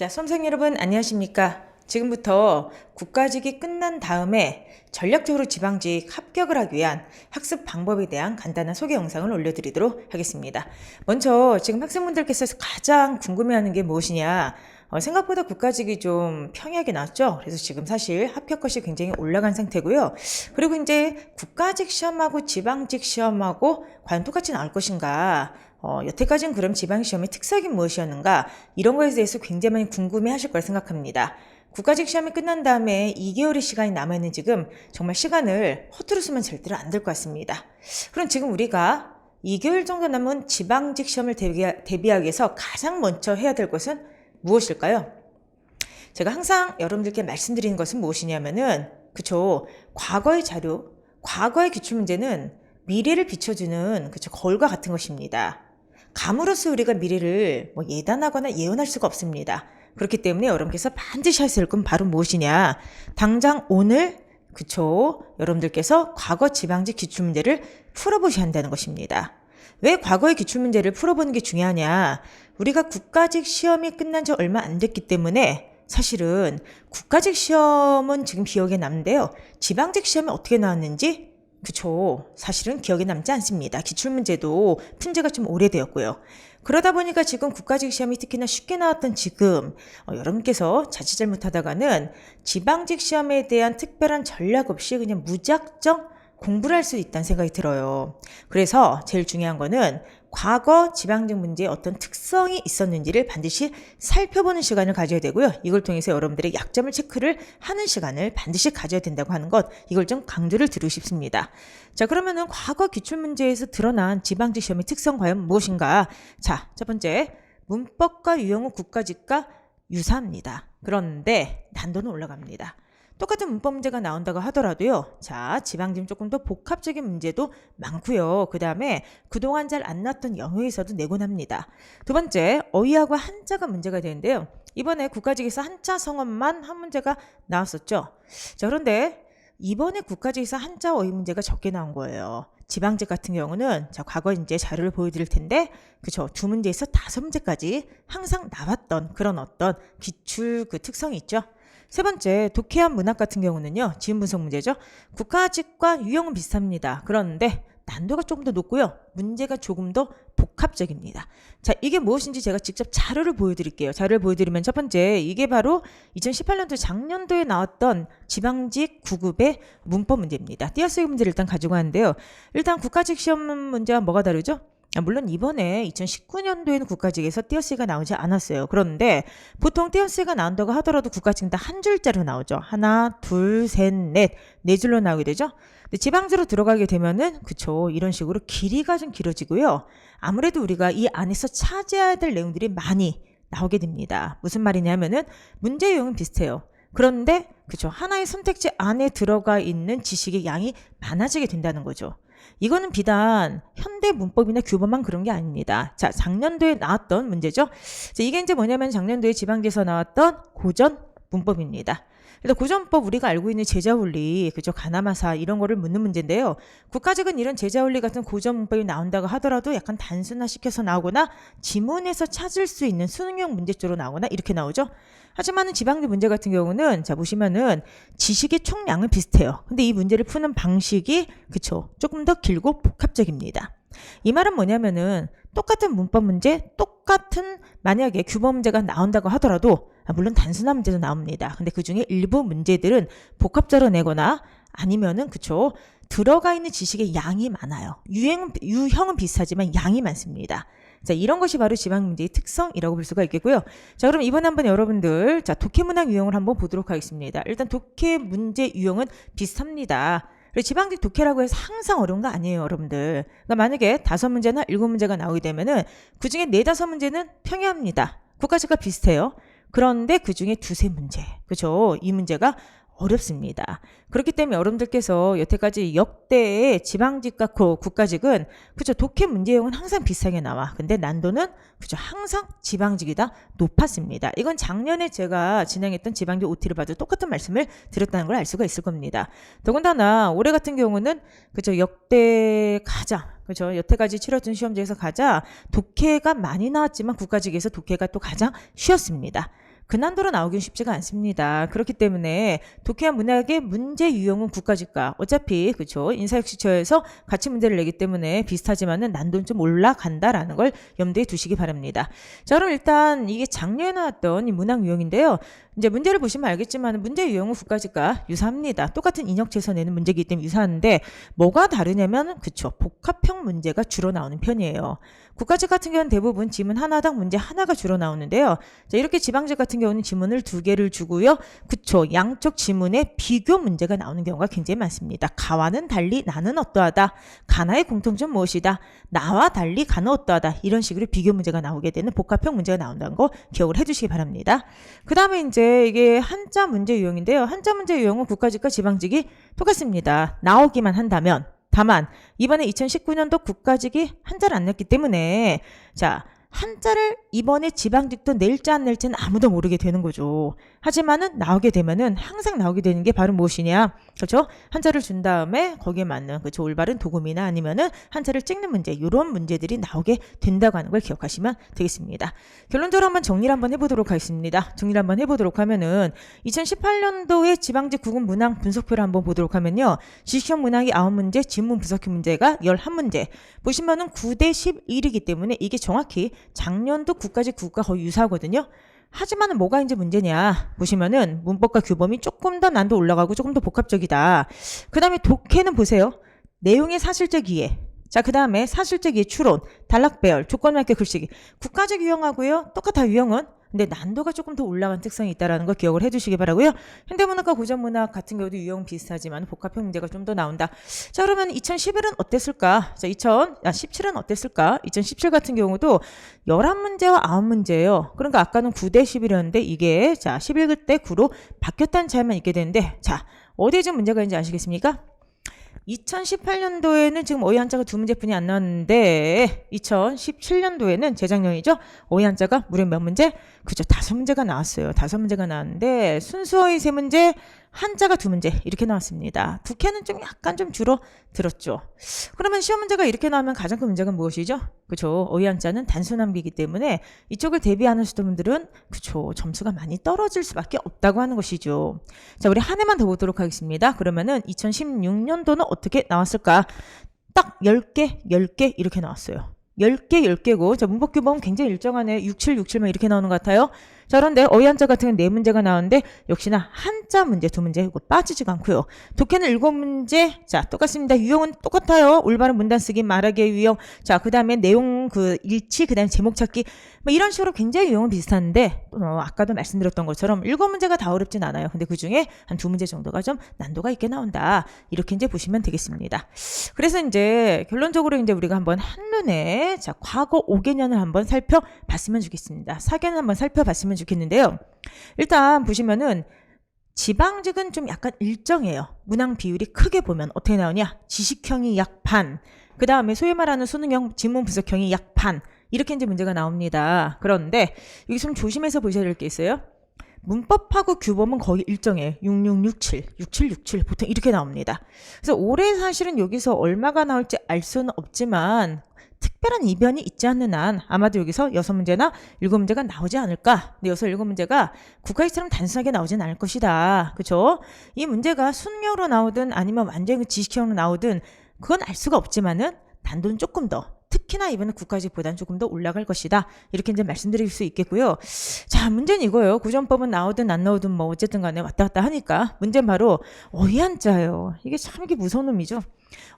자, 수험생 여러분 안녕하십니까? 지금부터 국가직이 끝난 다음에 전략적으로 지방직 합격을 하기 위한 학습 방법에 대한 간단한 소개 영상을 올려드리도록 하겠습니다. 먼저 지금 학생분들께서 가장 궁금해하는 게 무엇이냐? 어, 생각보다 국가직이 좀 평이하게 나왔죠. 그래서 지금 사실 합격컷이 굉장히 올라간 상태고요. 그리고 이제 국가직 시험하고 지방직 시험하고 과연 똑같이 나올 것인가? 어, 여태까지는 그럼 지방시험의 특색이 무엇이었는가? 이런 거에 대해서 굉장히 많이 궁금해 하실 거라 생각합니다. 국가직 시험이 끝난 다음에 2개월의 시간이 남아있는 지금 정말 시간을 허투루 쓰면 절대로 안 될 것 같습니다. 그럼 지금 우리가 2개월 정도 남은 지방직 시험을 대비하, 대비하기 위해서 가장 먼저 해야 될 것은 무엇일까요? 제가 항상 여러분들께 말씀드리는 것은 무엇이냐면은 그쵸 과거의 자료, 과거의 기출 문제는 미래를 비춰주는 그쵸 거울과 같은 것입니다. 감으로써 우리가 미래를 뭐 예단하거나 예언할 수가 없습니다. 그렇기 때문에 여러분께서 반드시 하실 건 바로 무엇이냐? 당장 오늘 그쵸 여러분들께서 과거 지방직 기출문제를 풀어보셔야 한다는 것입니다. 왜 과거의 기출문제를 풀어보는 게 중요하냐? 우리가 국가직 시험이 끝난 지 얼마 안 됐기 때문에 사실은 국가직 시험은 지금 기억에 남는데요. 지방직 시험이 어떻게 나왔는지 그쵸. 사실은 기억에 남지 않습니다. 기출문제도 푼지가 좀 오래되었고요. 그러다 보니까 지금 국가직 시험이 특히나 쉽게 나왔던 지금 어, 여러분께서 자칫 잘못하다가는 지방직 시험에 대한 특별한 전략 없이 그냥 무작정 공부를 할 수 있다는 생각이 들어요. 그래서 제일 중요한 거는 과거 지방직 문제에 어떤 특성이 있었는지를 반드시 살펴보는 시간을 가져야 되고요. 이걸 통해서 여러분들의 약점을 체크를 하는 시간을 반드시 가져야 된다고 하는 것, 이걸 좀 강조를 드리고 싶습니다. 자, 그러면은 과거 기출 문제에서 드러난 지방직 시험의 특성 과연 무엇인가? 자, 첫 번째, 문법과 유형은 국가직과 유사합니다. 그런데 난도는 올라갑니다. 똑같은 문법 문제가 나온다고 하더라도요. 자, 지방짐 조금 더 복합적인 문제도 많고요. 그 다음에 그동안 잘 안 났던 영어에서도 내곤 합니다. 두 번째, 어휘하고 한자가 문제가 되는데요. 이번에 국가직에서 한자 성어만 한 문제가 나왔었죠. 자, 그런데 이번에 국가직에서 한자 어휘 문제가 적게 나온 거예요. 지방직 같은 경우는 자 과거 이제 자료를 보여드릴 텐데 그쵸 두 문제에서 다섯 문제까지 항상 나왔던 그런 어떤 기출 그 특성이 있죠. 세 번째, 독해한 문학 같은 경우는요, 지문 분석 문제죠. 국가 직과 유형은 비슷합니다. 그런데 난도가 조금 더 높고요. 문제가 조금 더 복합적입니다. 자, 이게 무엇인지 제가 직접 자료를 보여드릴게요. 자료를 보여드리면 첫 번째, 이게 바로 2018년도 작년도에 나왔던 지방직 9급의 문법 문제입니다. 띄어쓰기 문제를 일단 가지고 왔는데요. 일단 국가직 시험 문제와 뭐가 다르죠? 아, 물론 이번에 2019년도에는 국가직에서 띄어쓰기가 나오지 않았어요. 그런데 보통 띄어쓰기가 나온다고 하더라도 국가직은 다 한 줄짜리로 나오죠. 하나, 둘, 셋, 넷, 네 줄로 나오게 되죠. 근데 지방제로 들어가게 되면은 그쵸 이런 식으로 길이가 좀 길어지고요. 아무래도 우리가 이 안에서 차지해야 될 내용들이 많이 나오게 됩니다. 무슨 말이냐면은 문제 유형은 비슷해요. 그런데 그쵸 하나의 선택지 안에 들어가 있는 지식의 양이 많아지게 된다는 거죠. 이거는 비단 현대 문법이나 규범만 그런 게 아닙니다. 자, 작년도에 나왔던 문제죠. 자, 이게 이제 뭐냐면 작년도에 지방제에서 나왔던 고전 문법입니다. 일단 고전법 우리가 알고 있는 제자원리, 그죠? 가나마사 이런 거를 묻는 문제인데요. 국가직은 이런 제자원리 같은 고전 문법이 나온다고 하더라도 약간 단순화시켜서 나오거나 지문에서 찾을 수 있는 수능형 문제조로 나오거나 이렇게 나오죠. 하지만은 지방대 문제 같은 경우는 자 보시면은 지식의 총량은 비슷해요. 근데 이 문제를 푸는 방식이 그쵸 조금 더 길고 복합적입니다. 이 말은 뭐냐면은 똑같은 문법 문제, 똑같은 만약에 규범 문제가 나온다고 하더라도 아, 물론 단순한 문제도 나옵니다. 근데 그 중에 일부 문제들은 복합적으로 내거나 아니면은 그쵸 들어가 있는 지식의 양이 많아요. 유행 유형은 비슷하지만 양이 많습니다. 자, 이런 것이 바로 지방 문제의 특성이라고 볼 수가 있겠고요. 자, 그럼 이번에 한번 여러분들 자, 독해 문항 유형을 한번 보도록 하겠습니다. 일단 독해 문제 유형은 비슷합니다. 그리고 지방직 독해라고 해서 항상 어려운 거 아니에요, 여러분들. 그러니까 만약에 다섯 문제나 일곱 문제가 나오게 되면은 그 중에 네 다섯 문제는 평이합니다. 국가직과 비슷해요. 그런데 그 중에 두세 문제, 그죠? 이 문제가 어렵습니다. 그렇기 때문에 여러분들께서 여태까지 역대의 지방직과 국가직은 그죠 독해 문제형은 항상 비슷하게 나와. 근데 난도는 그죠 항상 지방직이다 높았습니다. 이건 작년에 제가 진행했던 지방직 OT를 봐도 똑같은 말씀을 드렸다는 걸 알 수가 있을 겁니다. 더군다나 올해 같은 경우는 그죠 역대 가장 그죠 여태까지 치러진 시험지에서 가장 독해가 많이 나왔지만 국가직에서 독해가 또 가장 쉬웠습니다. 그 난도로 나오긴 쉽지가 않습니다. 그렇기 때문에 독해와 문학의 문제 유형은 국가직과 어차피 그쵸 인사혁신처에서 같이 문제를 내기 때문에 비슷하지만은 난도는 좀 올라간다라는 걸 염두에 두시기 바랍니다. 자 그럼 일단 이게 작년에 나왔던 이 문학 유형인데요. 이제 문제를 보시면 알겠지만 문제 유형은 국가직과 유사합니다. 똑같은 인역체에서 내는 문제이기 때문에 유사한데 뭐가 다르냐면 그쵸 복합형 문제가 주로 나오는 편이에요. 국가직 같은 경우는 대부분 지문 하나당 문제 하나가 주로 나오는데요. 자, 이렇게 지방직 같은 경우는 지문을 두 개를 주고요. 그쵸. 양쪽 지문에 비교 문제가 나오는 경우가 굉장히 많습니다. 가와는 달리 나는 어떠하다. 가나의 공통점 무엇이다. 나와 달리 가는 어떠하다. 이런 식으로 비교 문제가 나오게 되는 복합형 문제가 나온다는 거 기억을 해주시기 바랍니다. 그 다음에 이제 이게 한자 문제 유형인데요. 한자 문제 유형은 국가직과 지방직이 똑같습니다. 나오기만 한다면 다만 이번에 2019년도 국가직이 한자를 안 냈기 때문에 자 한자를 이번에 지방 직도 낼지 안 낼지는 아무도 모르게 되는 거죠. 하지만은 나오게 되면은 항상 나오게 되는 게 바로 무엇이냐? 그렇죠? 한자를 준 다음에 거기에 맞는 그렇죠? 올바른 도금이나 아니면은 한자를 찍는 문제 이런 문제들이 나오게 된다고 하는 걸 기억하시면 되겠습니다. 결론적으로 한번 정리를 한번 해보도록 하겠습니다. 정리를 한번 해보도록 하면은 2018년도에 지방직 구분 문항 분석표를 한번 보도록 하면요. 지식형 문항이 9문제, 지문 분석형 문제가 11문제. 보시면은 9대 11이기 때문에 이게 정확히 작년도 국가직 국가 거의 유사하거든요. 하지만 뭐가 이제 문제냐 보시면은 문법과 규범이 조금 더 난도 올라가고 조금 더 복합적이다. 그 다음에 독해는 보세요. 내용의 사실적 이해. 자, 그 다음에 사실적 이해 추론, 단락 배열, 조건맞게 글쓰기. 국가적 유형하고요. 똑같아 유형은. 근데 난도가 조금 더 올라간 특성이 있다라는 걸 기억을 해주시기 바라고요. 현대문학과 고전문학 같은 경우도 유형 비슷하지만 복합형 문제가 좀 더 나온다. 자 그러면 2011은 어땠을까? 자 2017은 어땠을까? 2017 같은 경우도 11문제와 9문제예요. 그러니까 아까는 9대 11이었는데 이게 자 11글 때 9로 바뀌었다는 차이만 있게 되는데 자 어디에 좀 문제가 있는지 아시겠습니까? 2018년도에는 지금 어휘 한자가 두 문제뿐이 안 나왔는데 2017년도에는 재작년이죠. 어휘 한자가 무려 몇 문제? 그죠. 다섯 문제가 나왔어요. 다섯 문제가 나왔는데 순수 어휘 세 문제, 한자가 두 문제 이렇게 나왔습니다. 국회는 좀 약간 좀 줄어들었죠. 그러면 시험 문제가 이렇게 나오면 가장 큰 문제가 무엇이죠? 그죠. 어휘 한자는 단순함기이기 때문에 이쪽을 대비하는 수도분들은 그죠. 점수가 많이 떨어질 수밖에 없다고 하는 것이죠. 자, 우리 한 해만 더 보도록 하겠습니다. 그러면은 2016년도는 어떻게 나왔을까? 딱 10개, 10개 이렇게 나왔어요. 10개, 10개고, 자, 문법 규범은 굉장히 일정하네. 67, 67만 이렇게 나오는 것 같아요. 자, 그런데 어휘 한자 같은 경우는 네 문제가 나오는데, 역시나 한자 문제 두 문제, 이거 빠지지가 않고요. 독해는 일곱 문제, 자, 똑같습니다. 유형은 똑같아요. 올바른 문단 쓰기, 말하기의 유형. 자, 그 다음에 내용 그 일치, 그 다음에 제목 찾기. 뭐 이런 식으로 굉장히 유형은 비슷한데, 어, 아까도 말씀드렸던 것처럼 일곱 문제가 다 어렵진 않아요. 근데 그 중에 한 두 문제 정도가 좀 난도가 있게 나온다. 이렇게 이제 보시면 되겠습니다. 그래서 이제 결론적으로 이제 우리가 한번 한눈에 자, 과거 5개년을 한번 살펴봤으면 좋겠습니다. 4개년 한번 살펴봤으면 좋겠는데요. 일단 보시면은 지방직은 좀 약간 일정해요. 문항 비율이 크게 보면 어떻게 나오냐? 지식형이 약 반. 그 다음에 소위 말하는 수능형 지문 분석형이 약 반. 이렇게 이제 문제가 나옵니다. 그런데 여기 좀 조심해서 보셔야 될 게 있어요. 문법하고 규범은 거의 일정해요. 6667, 6767 보통 이렇게 나옵니다. 그래서 올해 사실은 여기서 얼마가 나올지 알 수는 없지만 특별한 이변이 있지 않는 한 아마도 여기서 여섯 문제나 일곱 문제가 나오지 않을까. 근데 여섯 일곱 문제가 국가시처럼 단순하게 나오진 않을 것이다. 그죠? 이 문제가 수능형으로 나오든 아니면 완전히 지식형으로 나오든 그건 알 수가 없지만은 단도는 조금 더 특히나 이번에 국가직보다는 조금 더 올라갈 것이다. 이렇게 이제 말씀드릴 수 있겠고요. 자, 문제는 이거예요. 구전법은 나오든 안 나오든 뭐 어쨌든 간에 왔다 갔다 하니까 문제는 바로 어휘한자예요. 이게 참 이게 무서운 놈이죠.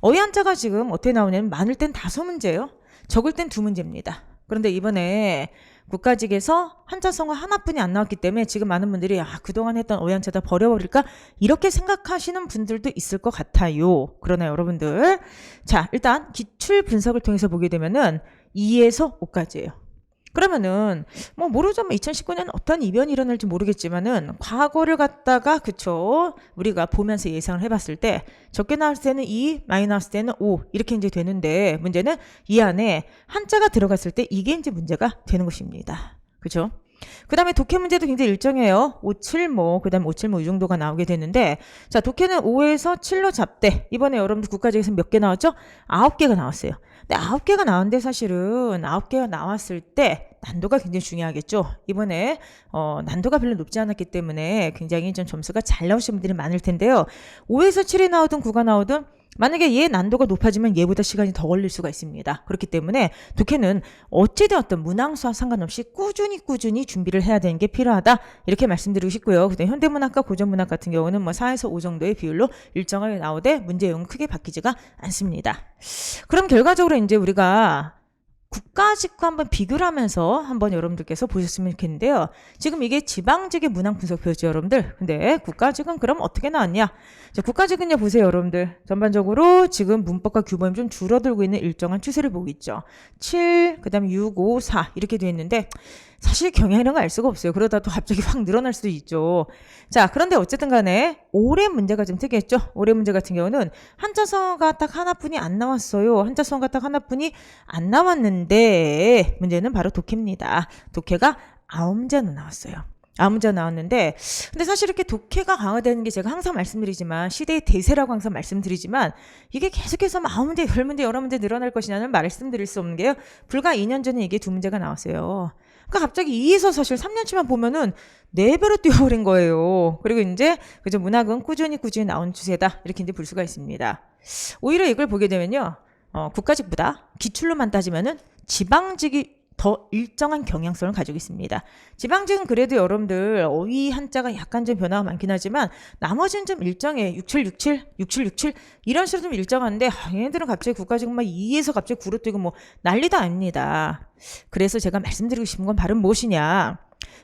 어휘한자가 지금 어떻게 나오냐면 많을 땐 다섯 문제예요. 적을 땐 두 문제입니다. 그런데 이번에 국가직에서 한자성어 하나뿐이 안 나왔기 때문에 지금 많은 분들이 아 그동안 했던 어휘한자 다 버려버릴까 이렇게 생각하시는 분들도 있을 것 같아요. 그러나 여러분들 자 일단 기출 분석을 통해서 보게 되면은 2에서 5까지예요. 그러면은 뭐 모르죠. 뭐 2019년 어떤 이변이 일어날지 모르겠지만은 과거를 갖다가 그쵸 우리가 보면서 예상을 해봤을 때 적게 나왔을 때는 2, 많이 나왔을 때는 5 이렇게 이제 되는데 문제는 이 안에 한자가 들어갔을 때 이게 이제 문제가 되는 것입니다. 그죠? 그 다음에 독해 문제도 굉장히 일정해요. 5, 7, 뭐, 그 다음에 5, 7, 뭐, 이 정도가 나오게 되는데, 자, 독해는 5에서 7로 잡되, 이번에 여러분들 국가직에서 몇 개 나왔죠? 9개가 나왔어요. 근데 아홉 개가 나왔는데 사실은 아홉 개가 나왔을 때 난도가 굉장히 중요하겠죠. 이번에 어, 난도가 별로 높지 않았기 때문에 굉장히 좀 점수가 잘 나오신 분들이 많을 텐데요. 5에서 7이 나오든 9가 나오든 만약에 얘 난도가 높아지면 얘보다 시간이 더 걸릴 수가 있습니다. 그렇기 때문에 독해는 어찌되었든 문항수와 상관없이 꾸준히 꾸준히 준비를 해야 되는 게 필요하다. 이렇게 말씀드리고 싶고요. 근데 현대문학과 고전문학 같은 경우는 뭐 4에서 5 정도의 비율로 일정하게 나오되 문제용은 크게 바뀌지가 않습니다. 그럼 결과적으로 이제 우리가 국가직과 한번 비교를 하면서 한번 여러분들께서 보셨으면 좋겠는데요. 지금 이게 지방직의 문항 분석표죠, 여러분들. 근데 국가직은 그럼 어떻게 나왔냐? 자, 국가직은요, 보세요, 여러분들. 전반적으로 지금 문법과 규범이 좀 줄어들고 있는 일정한 추세를 보고 있죠. 7, 그 다음에 6, 5, 4 이렇게 되어 있는데 사실 경향이라는 걸 알 수가 없어요. 그러다 또 갑자기 확 늘어날 수도 있죠. 자, 그런데 어쨌든 간에 올해 문제가 좀 특이했죠. 올해 문제 같은 경우는 한자성어가 딱 하나뿐이 안 나왔어요. 한자성어가 딱 하나뿐이 안 나왔는데 문제는 바로 독해입니다. 독해가 아홉 문제는 나왔어요. 문제 나왔는데 근데 사실 이렇게 독해가 강화되는 게 제가 항상 말씀드리지만 시대의 대세라고 항상 말씀드리지만 이게 계속해서 뭐 아홉 문제, 열 문제, 여러 문제 늘어날 것이냐는 말씀드릴 수 없는 게요. 불과 2년 전에 이게 두 문제가 나왔어요. 그러니까 갑자기 2에서 사실 3년치만 보면은 네 배로 뛰어버린 거예요. 그리고 이제 그저 문학은 꾸준히 꾸준히 나온 추세다 이렇게 이제 볼 수가 있습니다. 오히려 이걸 보게 되면요, 어, 국가직보다 기출로만 따지면은 지방직이 더 일정한 경향성을 가지고 있습니다. 지방직은 그래도 여러분들 어휘 한자가 약간 좀 변화가 많긴 하지만 나머지는 좀 일정해. 6767, 6767 이런 식으로 좀 일정한데 아, 얘네들은 갑자기 국가직은 막 2에서 갑자기 9로 뛰고 뭐 난리도 아닙니다. 그래서 제가 말씀드리고 싶은 건 바로 무엇이냐.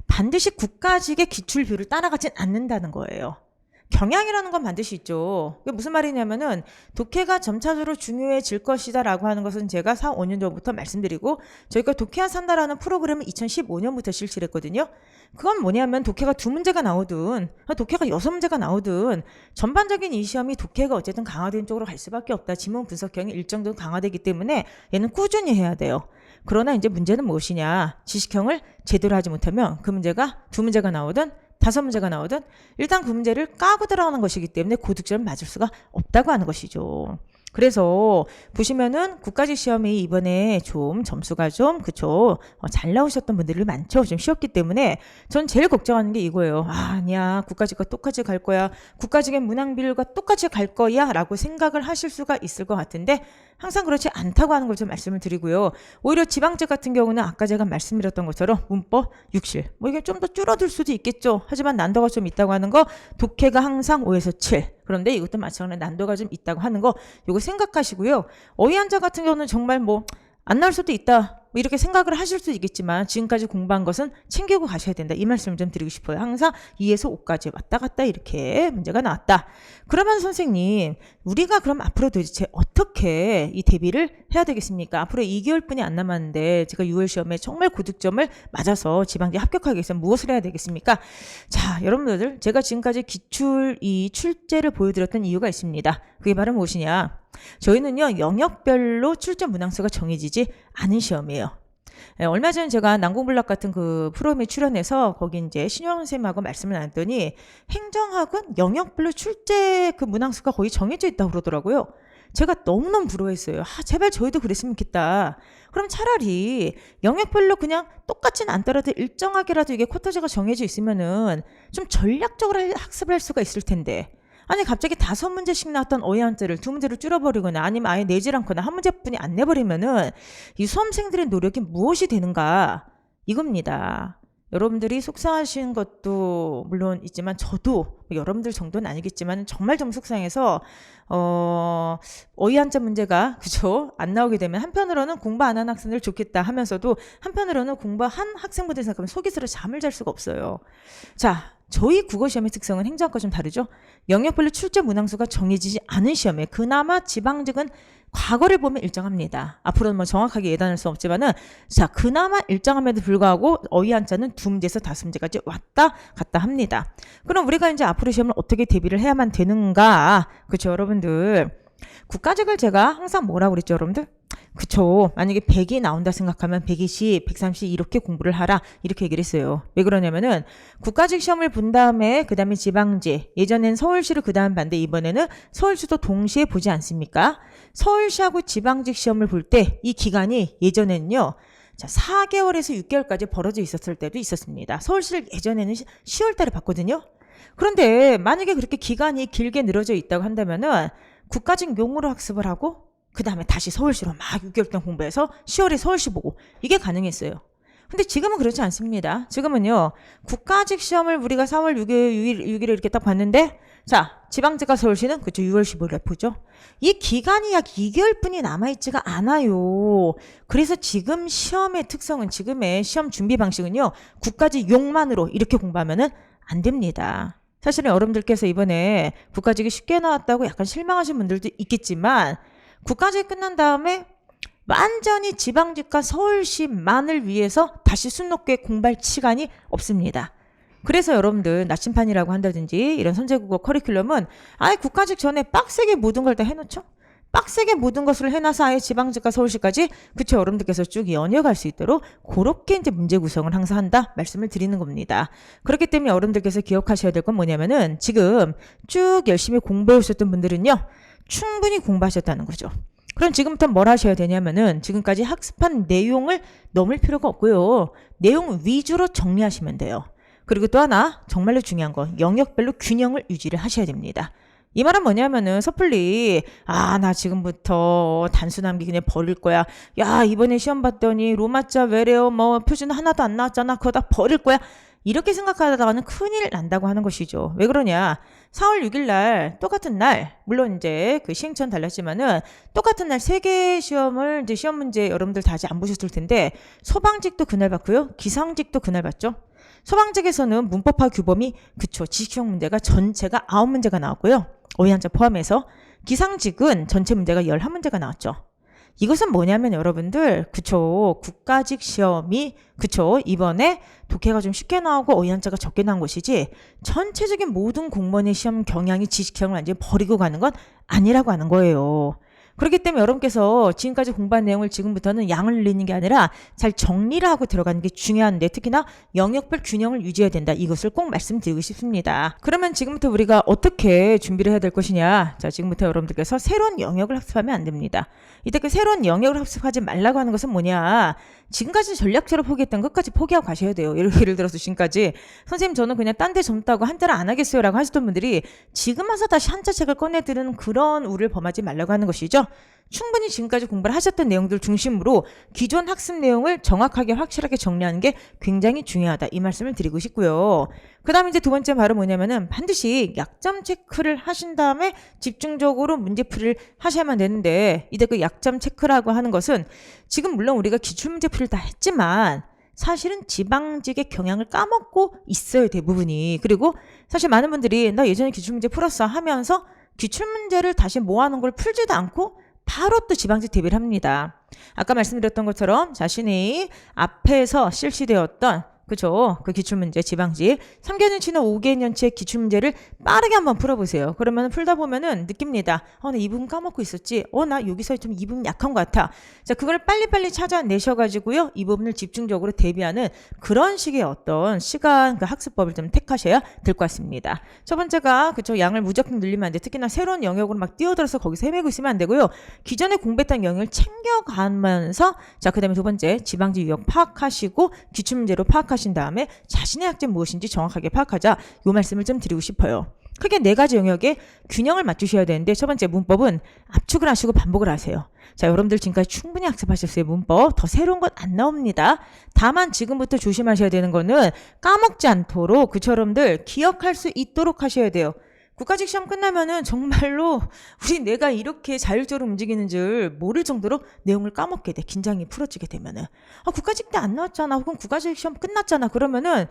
반드시 국가직의 기출뷰를 따라가진 않는다는 거예요. 경향이라는 건 반드시 있죠. 그게 무슨 말이냐면은 독해가 점차적으로 중요해질 것이다라고 하는 것은 제가 4, 5년 전부터 말씀드리고 저희가 독해와 산다라는 프로그램을 2015년부터 실시를 했거든요. 그건 뭐냐면 독해가 두 문제가 나오든 독해가 여섯 문제가 나오든 전반적인 이 시험이 독해가 어쨌든 강화된 쪽으로 갈 수밖에 없다. 지문 분석형이 일정 정도 강화되기 때문에 얘는 꾸준히 해야 돼요. 그러나 이제 문제는 무엇이냐? 지식형을 제대로 하지 못하면 그 문제가 두 문제가 나오든 다섯 문제가 나오든 일단 그 문제를 까고 들어가는 것이기 때문에 고득점을 맞을 수가 없다고 하는 것이죠. 그래서 보시면은 국가직 시험이 이번에 좀 점수가 좀 그쵸? 어, 잘 나오셨던 분들이 많죠? 좀 쉬웠기 때문에 전 제일 걱정하는 게 이거예요. 아, 아니야. 국가직과 똑같이 갈 거야. 국가직의 문항 비율과 똑같이 갈 거야라고 생각을 하실 수가 있을 것 같은데 항상 그렇지 않다고 하는 걸 좀 말씀을 드리고요 오히려 지방직 같은 경우는 아까 제가 말씀드렸던 것처럼 문법 60, 뭐 이게 좀 더 줄어들 수도 있겠죠 하지만 난도가 좀 있다고 하는 거 독해가 항상 5에서 7 그런데 이것도 마찬가지로 난도가 좀 있다고 하는 거 요거 생각하시고요. 어휘 한자 같은 경우는 정말 뭐 안 나올 수도 있다. 뭐 이렇게 생각을 하실 수도 있겠지만 지금까지 공부한 것은 챙기고 가셔야 된다. 이 말씀을 좀 드리고 싶어요. 항상 2에서 5까지 왔다 갔다 이렇게 문제가 나왔다. 그러면 선생님, 우리가 그럼 앞으로 도대체 어떻게 이 대비를 해야 되겠습니까? 앞으로 2개월뿐이 안 남았는데 제가 6월 시험에 정말 고득점을 맞아서 지방대 합격하기 위해서 무엇을 해야 되겠습니까? 자, 여러분들 제가 지금까지 기출 이 출제를 보여드렸던 이유가 있습니다. 그게 바로 무엇이냐? 저희는요 영역별로 출전 문항수가 정해지지 않은 시험이에요. 예, 얼마 전에 제가 난공불락 같은 그 프로그램에 출연해서 거기 이제 신영 선생님하고 말씀을 나눴더니 행정학은 영역별로 출제 그 문항수가 거의 정해져 있다고 그러더라고요. 제가 너무너무 부러워했어요. 아, 제발 저희도 그랬으면 좋겠다. 그럼 차라리 영역별로 그냥 똑같진 않더라도 일정하게라도 이게 쿼터제가 정해져 있으면은 좀 전략적으로 학습을 할 수가 있을 텐데. 아니 갑자기 다섯 문제씩 나왔던 어휘 한자를 두 문제로 줄여버리거나 아니면 아예 내질 않거나 한 문제뿐이 안 내버리면은 이 수험생들의 노력이 무엇이 되는가 이겁니다. 여러분들이 속상하신 것도 물론 있지만 저도 뭐 여러분들 정도는 아니겠지만 정말 좀 속상해서 어 어휘 한자 문제가 그죠 안 나오게 되면 한편으로는 공부 안한 학생들 좋겠다 하면서도 한편으로는 공부한 학생분들 생각하면 속이 쓰려 잠을 잘 수가 없어요. 자 저희 국어 시험의 특성은 행정과 좀 다르죠. 영역별로 출제 문항수가 정해지지 않은 시험에 그나마 지방직은 과거를 보면 일정합니다. 앞으로는 뭐 정확하게 예단할 수 없지만은 자 그나마 일정함에도 불구하고 어휘 한자는 두 문제에서 다섯 문제까지 왔다 갔다 합니다. 그럼 우리가 이제 앞으로 시험을 어떻게 대비를 해야만 되는가? 그렇죠, 여러분들. 국가직을 제가 항상 뭐라고 그랬죠, 여러분들? 그쵸. 만약에 100이 나온다 생각하면 120, 130 이렇게 공부를 하라. 이렇게 얘기를 했어요. 왜 그러냐면은 국가직 시험을 본 다음에 그 다음에 지방지. 예전엔 서울시를 그 다음 반대 이번에는 서울시도 동시에 보지 않습니까? 서울시하고 지방직 시험을 볼 때 이 기간이 예전에는요. 자, 4개월에서 6개월까지 벌어져 있었을 때도 있었습니다. 서울시를 예전에는 10월 달에 봤거든요. 그런데 만약에 그렇게 기간이 길게 늘어져 있다고 한다면은 국가직 용으로 학습을 하고 그 다음에 다시 서울시로 막 6개월 동안 공부해서 10월에 서울시 보고 이게 가능했어요. 근데 지금은 그렇지 않습니다. 지금은요, 국가직 시험을 우리가 4월 6일, 6일, 6일에 이렇게 딱 봤는데, 자, 지방직과 서울시는 그쵸, 6월 15일에 보죠. 이 기간이 약 2개월 뿐이 남아있지가 않아요. 그래서 지금 시험의 특성은, 지금의 시험 준비 방식은요, 국가직 용만으로 이렇게 공부하면은 안 됩니다. 사실은 여러분들께서 이번에 국가직이 쉽게 나왔다고 약간 실망하신 분들도 있겠지만, 국가직 끝난 다음에 완전히 지방직과 서울시만을 위해서 다시 숨 높게 공부할 시간이 없습니다. 그래서 여러분들 나침판이라고 한다든지 이런 선제국어 커리큘럼은 아예 국가직 전에 빡세게 모든 걸 다 해놓죠. 빡세게 모든 것을 해놔서 아예 지방직과 서울시까지 그쵸 여러분들께서 쭉 연이어갈 수 있도록 그렇게 이제 문제 구성을 항상 한다 말씀을 드리는 겁니다. 그렇기 때문에 여러분들께서 기억하셔야 될 건 뭐냐면은 지금 쭉 열심히 공부해 오셨던 분들은요 충분히 공부하셨다는 거죠. 그럼 지금부터 뭘 하셔야 되냐면은 지금까지 학습한 내용을 넘을 필요가 없고요. 내용 위주로 정리하시면 돼요. 그리고 또 하나 정말로 중요한 건 영역별로 균형을 유지를 하셔야 됩니다. 이 말은 뭐냐면은 섣불리 아 나 지금부터 단순함기 그냥 버릴 거야. 야 이번에 시험 봤더니 로마자 외래어 뭐 표준 하나도 안 나왔잖아. 그거 다 버릴 거야. 이렇게 생각하다가는 큰일 난다고 하는 것이죠. 왜 그러냐? 4월 6일 날 똑같은 날 물론 이제 그 시행처는 달랐지만은 똑같은 날 세 개 시험을 이제 시험 문제 여러분들 다 아직 안 보셨을 텐데 소방직도 그날 봤고요. 기상직도 그날 봤죠. 소방직에서는 문법화 규범이 그쵸 지식형 문제가 전체가 9문제가 나왔고요. 어휘한자 포함해서 기상직은 전체 문제가 11문제가 나왔죠. 이것은 뭐냐면 여러분들 그쵸 국가직 시험이 그쵸 이번에 독해가 좀 쉽게 나오고 어휘한자가 적게 나온 것이지 전체적인 모든 공무원의 시험 경향이 지식형을 완전히 버리고 가는 건 아니라고 하는 거예요. 그렇기 때문에 여러분께서 지금까지 공부한 내용을 지금부터는 양을 늘리는 게 아니라 잘 정리를 하고 들어가는 게 중요한데 특히나 영역별 균형을 유지해야 된다. 이것을 꼭 말씀드리고 싶습니다. 그러면 지금부터 우리가 어떻게 준비를 해야 될 것이냐? 자, 지금부터 여러분들께서 새로운 영역을 학습하면 안 됩니다. 이때 그 새로운 영역을 학습하지 말라고 하는 것은 뭐냐? 지금까지 전략적으로 포기했던 것까지 포기하고 가셔야 돼요. 예를, 예를 들어서 지금까지 선생님 저는 그냥 딴 데 젊다고 한자를 안 하겠어요라고 하셨던 분들이 지금 와서 다시 한자 책을 꺼내드는 그런 우를 범하지 말라고 하는 것이죠. 충분히 지금까지 공부를 하셨던 내용들 중심으로 기존 학습 내용을 정확하게 확실하게 정리하는 게 굉장히 중요하다. 이 말씀을 드리고 싶고요. 그 다음에 이제 두 번째 바로 뭐냐면은 반드시 약점 체크를 하신 다음에 집중적으로 문제풀이를 하셔야만 되는데 이때 그 약점 체크라고 하는 것은 지금 물론 우리가 기출 문제풀이를 다 했지만 사실은 지방직의 경향을 까먹고 있어요 대부분이 그리고 사실 많은 분들이 나 예전에 기출문제 풀었어 하면서 기출문제를 다시 모아놓은 걸 풀지도 않고 바로 또 지방직 대비를 합니다. 아까 말씀드렸던 것처럼 자신이 앞에서 실시되었던 그죠? 그 기출문제 지방직 3개년치나 5개년치의 기출문제를 빠르게 한번 풀어보세요. 그러면 풀다 보면은 느낍니다. 어, 나 이 부분 까먹고 있었지. 어, 나 여기서 좀 이 부분 약한 것 같아. 자, 그걸 빨리빨리 찾아내셔가지고요. 이 부분을 집중적으로 대비하는 그런 식의 어떤 시간, 그 학습법을 좀 택하셔야 될 것 같습니다. 첫 번째가 그죠? 양을 무조건 늘리면 안 돼. 특히나 새로운 영역으로 막 뛰어들어서 거기서 헤매고 있으면 안 되고요. 기존에 공부했던 영역을 챙겨가면서 자, 그 다음에 두 번째 지방직 유형 파악하시고 기출문제로 파악하 신 다음에 자신의 학점 무엇인지 정확하게 파악하자 요 말씀을 좀 드리고 싶어요. 크게 네 가지 영역에 균형을 맞추셔야 되는데 첫 번째 문법은 압축을 하시고 반복을 하세요. 자, 여러분들 지금까지 충분히 학습하셨어요. 문법. 더 새로운 건 안 나옵니다. 다만 지금부터 조심하셔야 되는 거는 까먹지 않도록 그처럼들 기억할 수 있도록 하셔야 돼요. 국가직 시험 끝나면은 정말로 우리 내가 이렇게 자율적으로 움직이는 줄 모를 정도로 내용을 까먹게 돼. 긴장이 풀어지게 되면은. 아, 국가직 때 안 나왔잖아. 혹은 국가직 시험 끝났잖아. 그러면은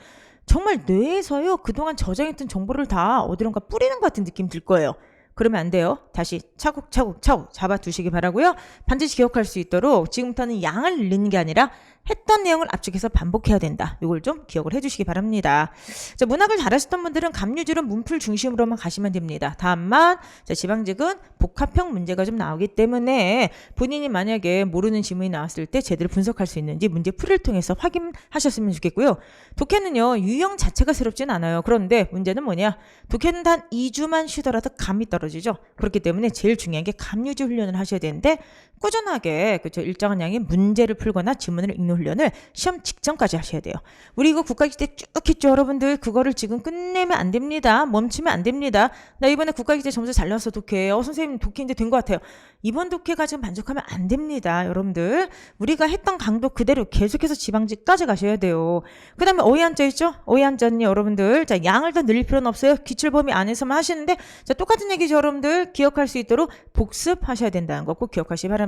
정말 뇌에서요. 그동안 저장했던 정보를 다 어디론가 뿌리는 것 같은 느낌 들 거예요. 그러면 안 돼요. 다시 차곡차곡 차곡 잡아두시기 바라고요. 반드시 기억할 수 있도록 지금부터는 양을 늘리는 게 아니라 했던 내용을 압축해서 반복해야 된다. 이걸 좀 기억을 해주시기 바랍니다. 자, 문학을 잘하셨던 분들은 감유질은 문풀 중심으로만 가시면 됩니다. 다만 자, 지방직은 복합형 문제가 좀 나오기 때문에 본인이 만약에 모르는 지문이 나왔을 때 제대로 분석할 수 있는지 문제 풀이를 통해서 확인하셨으면 좋겠고요. 독해는요 유형 자체가 새롭진 않아요. 그런데 문제는 뭐냐? 독해는 단 2주만 쉬더라도 감이 떨어지죠. 그렇기 때문에 제일 중요한 게 감유지 훈련을 하셔야 되는데 꾸준하게 그죠 일정한 양의 문제를 풀거나 지문을 읽는 훈련을 시험 직전까지 하셔야 돼요. 우리 이거 국가기 때 쭉 했죠, 여러분들. 그거를 지금 끝내면 안 됩니다. 멈추면 안 됩니다. 나 이번에 국가기 때 점수 잘 나왔어, 독해. 어, 선생님 독해인데 된것 같아요. 이번 독해가 지금 만족하면 안 됩니다, 여러분들. 우리가 했던 강도 그대로 계속해서 지방지까지 가셔야 돼요. 그 다음에 어휘한자 있죠? 어휘한자는 여러분들. 자, 양을 더 늘릴 필요는 없어요. 기출 범위 안에서만 하시는데, 자, 똑같은 얘기죠, 여러분들. 기억할 수 있도록 복습하셔야 된다는 거 꼭 기억하시기 바랍니다.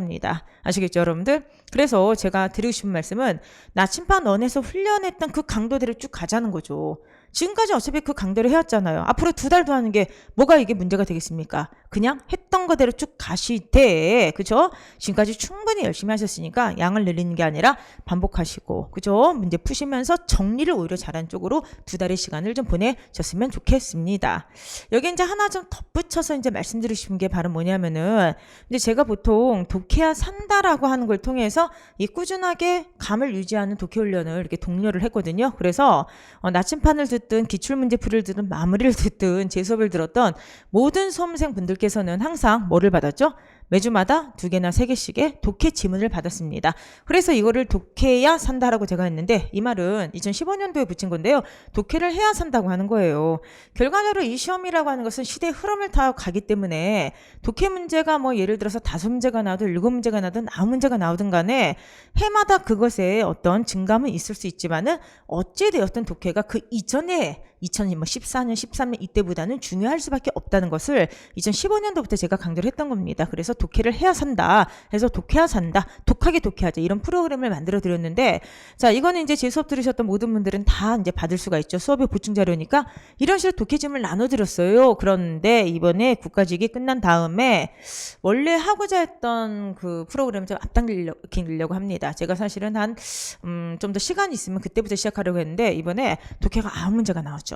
아시겠죠, 여러분들? 그래서 제가 드리고 싶은 말씀은, 나침반 원에서 훈련했던 그 강도대로 쭉 가자는 거죠. 지금까지 어차피 그 강대로 해왔잖아요. 앞으로 두달더 하는 게 뭐가 이게 문제가 되겠습니까? 그냥 했던 거대로 쭉 가시되, 그죠? 지금까지 충분히 열심히 하셨으니까 양을 늘리는 게 아니라 반복하시고, 그죠? 문제 푸시면서 정리를 오히려 잘한 쪽으로 두 달의 시간을 좀 보내셨으면 좋겠습니다. 여기 이제 하나 좀 덧붙여서 이제 말씀드리고 싶은 게 바로 뭐냐면은, 이제 제가 보통 독해야 산다라고 하는 걸 통해서 이 꾸준하게 감을 유지하는 독해 훈련을 이렇게 독려를 했거든요. 그래서 어, 나침판을 듣든 기출문제 풀이를 듣든 마무리를 듣든 제 수업을 들었던 모든 수험생 분들께서는 항상 뭐를 받았죠? 매주마다 두 개나 세 개씩의 독해 지문을 받았습니다. 그래서 이거를 독해야 산다라고 제가 했는데 이 말은 2015년도에 붙인 건데요. 독해를 해야 산다고 하는 거예요. 결과적으로 이 시험이라고 하는 것은 시대의 흐름을 타고 가기 때문에 독해 문제가 뭐 예를 들어서 다섯 문제가 나오든 일곱 문제가 나오든 아무 문제가 나오든 간에 해마다 그것에 어떤 증감은 있을 수 있지만은 어찌되었든 독해가 그 이전에 2014년, 13년 이때보다는 중요할 수밖에 없다는 것을 2015년도부터 제가 강조를 했던 겁니다. 그래서 독해를 해야 산다. 해서 독해야 산다. 독하게 독해하자. 이런 프로그램을 만들어 드렸는데 자, 이거는 이제 제 수업 들으셨던 모든 분들은 다 이제 받을 수가 있죠. 수업의 보충 자료니까 이런 식으로 독해짐을 나눠 드렸어요. 그런데 이번에 국가직이 끝난 다음에 원래 하고자 했던 그 프로그램 좀 앞당기려고 합니다. 제가 사실은 한 음, 좀 더 시간이 있으면 그때부터 시작하려고 했는데 이번에 독해가 아홉 문제가 나왔죠.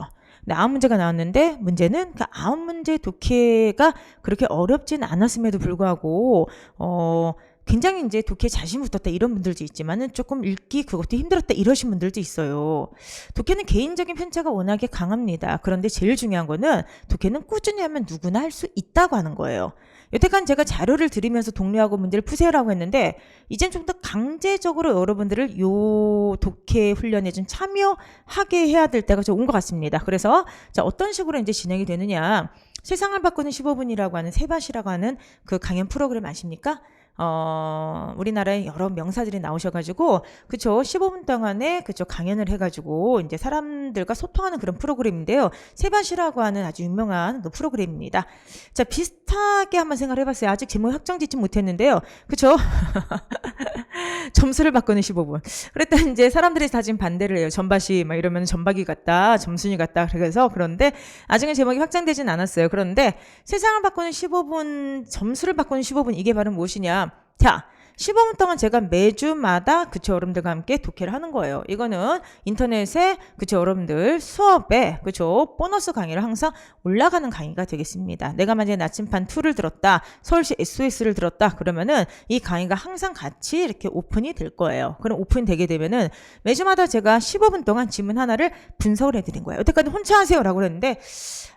근데 아홉 문제가 나왔는데 문제는 그 아홉 문제 독해가 그렇게 어렵진 않았음에도 불구하고 어 굉장히 이제 독해 자신 붙었다 이런 분들도 있지만은 조금 읽기 그것도 힘들었다 이러신 분들도 있어요. 독해는 개인적인 편차가 워낙에 강합니다. 그런데 제일 중요한 거는 독해는 꾸준히 하면 누구나 할 수 있다고 하는 거예요. 여태까지 제가 자료를 드리면서 독려하고 문제를 푸세요라고 했는데 이젠 좀 더 강제적으로 여러분들을 요 독해 훈련에 좀 참여하게 해야 될 때가 좀 온 것 같습니다. 그래서 자 어떤 식으로 이제 진행이 되느냐 세상을 바꾸는 15분이라고 하는 세바시라고 하는 그 강연 프로그램 아십니까? 어, 우리나라에 여러 명사들이 나오셔가지고, 그쵸, 15분 동안에, 그쵸, 강연을 해가지고, 이제 사람들과 소통하는 그런 프로그램인데요. 세바시라고 하는 아주 유명한 그 프로그램입니다. 자, 비슷하게 한번 생각을 해봤어요. 아직 제목 확정 짓지 못했는데요. 그쵸? 점수를 바꾸는 15분. 그랬더니 이제 사람들이 다 지금 반대를 해요. 전바시, 막 이러면 전박이 같다, 점순이 같다. 그래서, 그런데, 아직은 제목이 확정되진 않았어요. 그런데, 세상을 바꾸는 15분, 점수를 바꾸는 15분, 이게 바로 무엇이냐. 자, 15분 동안 제가 매주마다 그쵸 여러분들과 함께 독해를 하는 거예요. 이거는 인터넷에 그쵸 여러분들 수업에 그쵸 보너스 강의를 항상 올라가는 강의가 되겠습니다. 내가 만약에 나침반 2를 들었다, 서울시 SOS를 들었다 그러면은 이 강의가 항상 같이 이렇게 오픈이 될 거예요. 그럼 오픈 되게 되면은 매주마다 제가 15분 동안 지문 하나를 분석을 해드린 거예요. 여태까지 혼자 하세요라고 했는데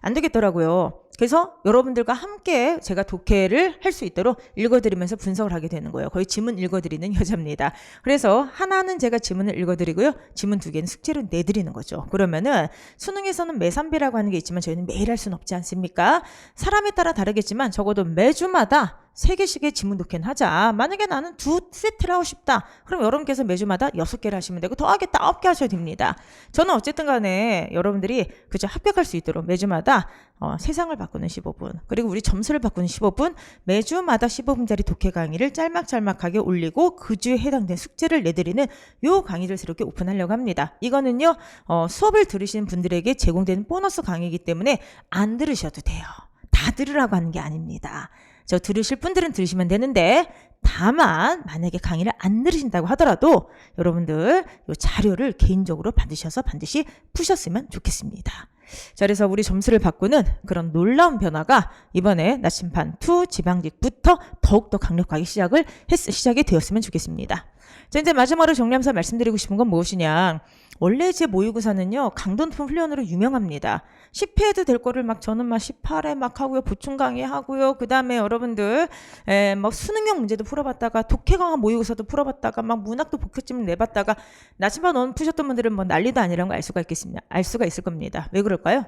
안 되겠더라고요. 그래서 여러분들과 함께 제가 독해를 할 수 있도록 읽어드리면서 분석을 하게 되는 거예요. 거의 지문 읽어드리는 여자입니다. 그래서 하나는 제가 지문을 읽어드리고요. 지문 두 개는 숙제로 내드리는 거죠. 그러면은 수능에서는 매산비라고 하는 게 있지만 저희는 매일 할 수는 없지 않습니까? 사람에 따라 다르겠지만 적어도 매주마다 세 개씩의 지문 독해는 하자. 만약에 나는 두 세트를 하고 싶다. 그럼 여러분께서 매주마다 여섯 개를 하시면 되고 더 하겠다 아홉 개 하셔도 됩니다. 저는 어쨌든 간에 여러분들이 그저 합격할 수 있도록 매주마다 어, 세상을 바꾸는 15분 그리고 우리 점수를 바꾸는 15분 매주마다 15분짜리 독해 강의를 짤막짤막하게 올리고 그 주에 해당된 숙제를 내드리는 요 강의를 새롭게 오픈하려고 합니다. 이거는요 어, 수업을 들으시는 분들에게 제공되는 보너스 강의이기 때문에 안 들으셔도 돼요. 다 들으라고 하는 게 아닙니다. 저 들으실 분들은 들으시면 되는데 다만 만약에 강의를 안 들으신다고 하더라도 여러분들 이 자료를 개인적으로 받으셔서 반드시 푸셨으면 좋겠습니다. 자, 그래서 우리 점수를 바꾸는 그런 놀라운 변화가 이번에 나침반 2 지방직부터 더욱더 강력하게 시작을 했, 시작이 되었으면 좋겠습니다. 자, 이제 마지막으로 정리하면서 말씀드리고 싶은 건 무엇이냐. 원래 제 모의고사는요, 강도 높은 훈련으로 유명합니다. 10회도 될 거를 막 저는 막 18회 막 하고요, 보충 강의 하고요, 그 다음에 여러분들, 에, 막 수능형 문제도 풀어봤다가, 독해 강화 모의고사도 풀어봤다가, 막 문학도 복습집을 내봤다가, 나침반 원 푸셨던 분들은 뭐 난리도 아니라는 걸 알 수가 있겠습니다. 알 수가 있을 겁니다. 왜 그럴까요?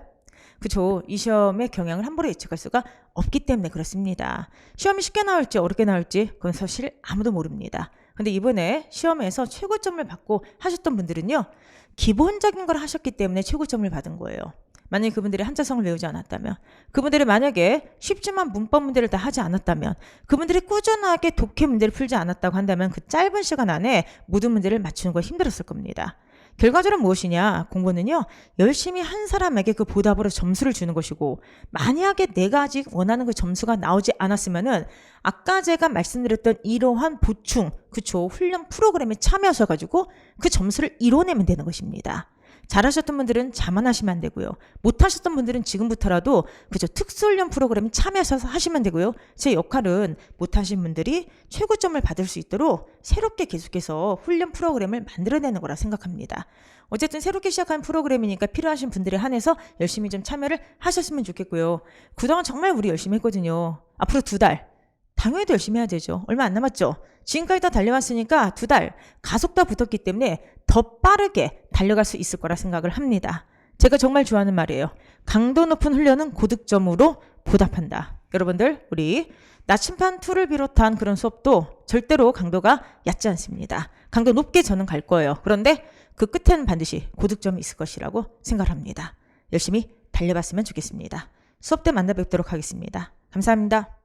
그죠. 이 시험의 경향을 함부로 예측할 수가 없기 때문에 그렇습니다. 시험이 쉽게 나올지 어렵게 나올지 그건 사실 아무도 모릅니다. 근데 이번에 시험에서 최고점을 받고 하셨던 분들은요. 기본적인 걸 하셨기 때문에 최고점을 받은 거예요. 만약에 그분들이 한자성을 외우지 않았다면, 그분들이 만약에 쉽지만 문법 문제를 다 하지 않았다면, 그분들이 꾸준하게 독해 문제를 풀지 않았다고 한다면 그 짧은 시간 안에 모든 문제를 맞추는 거 힘들었을 겁니다. 결과적으로 무엇이냐? 공부는요, 열심히 한 사람에게 그 보답으로 점수를 주는 것이고, 만약에 내가 아직 원하는 그 점수가 나오지 않았으면은, 아까 제가 말씀드렸던 이러한 보충, 그쵸, 훈련 프로그램에 참여하셔가지고, 그 점수를 이뤄내면 되는 것입니다. 잘하셨던 분들은 자만하시면 안 되고요. 못하셨던 분들은 지금부터라도 그저 특수훈련 프로그램에 참여하셔서 하시면 되고요. 제 역할은 못하신 분들이 최고점을 받을 수 있도록 새롭게 계속해서 훈련 프로그램을 만들어내는 거라 생각합니다. 어쨌든 새롭게 시작한 프로그램이니까 필요하신 분들에 한해서 열심히 좀 참여를 하셨으면 좋겠고요. 그동안 정말 우리 열심히 했거든요. 앞으로 두 달. 당연히 더 열심히 해야 되죠. 얼마 안 남았죠. 지금까지 다 달려왔으니까 두 달 가속도 붙었기 때문에 더 빠르게 달려갈 수 있을 거라 생각을 합니다. 제가 정말 좋아하는 말이에요. 강도 높은 훈련은 고득점으로 보답한다. 여러분들, 우리 나침판 2를 비롯한 그런 수업도 절대로 강도가 얕지 않습니다. 강도 높게 저는 갈 거예요. 그런데 그 끝에는 반드시 고득점이 있을 것이라고 생각합니다. 열심히 달려봤으면 좋겠습니다. 수업 때 만나 뵙도록 하겠습니다. 감사합니다.